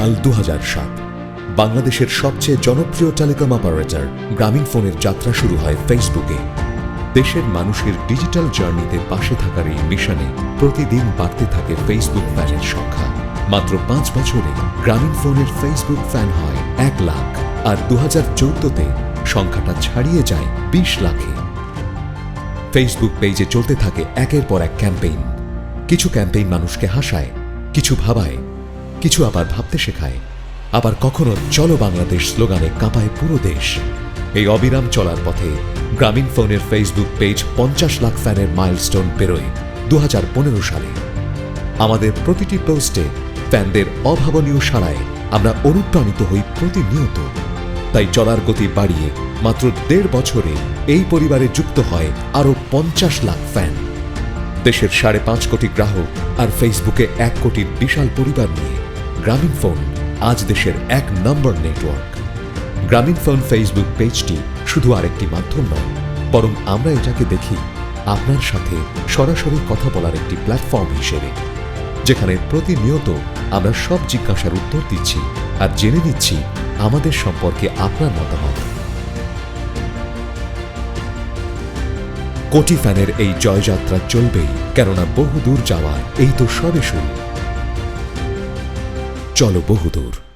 সাল দু বাংলাদেশের সবচেয়ে জনপ্রিয় টেলিকম অপারেটর গ্রামীণ ফোনের যাত্রা শুরু হয় ফেসবুকে। দেশের মানুষের ডিজিটাল জার্নিতে পাশে থাকার এই মিশনে প্রতিদিন বাড়তে থাকে ফেসবুক ফ্যানের সংখ্যা। মাত্র পাঁচ বছরে গ্রামীণ ফোনের ফেসবুক ফ্যান হয় এক লাখ, আর দু হাজার চোদ্দতে সংখ্যাটা ছাড়িয়ে যায় বিশ লাখে। ফেসবুক পেজে চলতে থাকে একের পর এক ক্যাম্পেইন। কিছু ক্যাম্পেইন মানুষকে হাসায়, কিছু ভাবায় কিছু আবার ভাবতে শেখায়। আবার কখনো চলো বাংলাদেশ স্লোগানে কাঁপায় পুরো দেশ। এই অবিরাম চলার পথে গ্রামীণ ফোনের ফেসবুক পেজ পঞ্চাশ লাখ ফ্যানের মাইলস্টোন পেরোয় দু হাজার পনেরো সালে। আমাদের প্রতিটি পোস্টে ফ্যানদের অভাবনীয় সাড়ায় আমরা অনুপ্রাণিত হই প্রতিনিয়ত। তাই চলার গতি বাড়িয়ে মাত্র দেড় বছরে এই পরিবারে যুক্ত হয় আরও পঞ্চাশ লাখ ফ্যান। দেশের সাড়ে পাঁচ কোটি গ্রাহক আর ফেসবুকে এক কোটির বিশাল পরিবার নিয়ে। গ্রামীণ ফোন আজ দেশের এক number network Grameen phone Facebook পেজটি শুধু আরেকটি মাধ্যম নয়, বরং আমরা এটাকে দেখি আপনার সাথে সরাসরি কথা বলার একটি প্ল্যাটফর্ম হিসেবে, যেখানে প্রতিনিয়ত আমরা সব জিজ্ঞাসার উত্তর দিচ্ছি আর জেনে নিচ্ছি আমাদের সম্পর্কে আপনার মতামত। কোটি ফ্যানের এই জয়যাত্রা চলবেই, কেননা বহুদূর যাওয়ার এই তো সবে শুরু। চলো বহুদূর।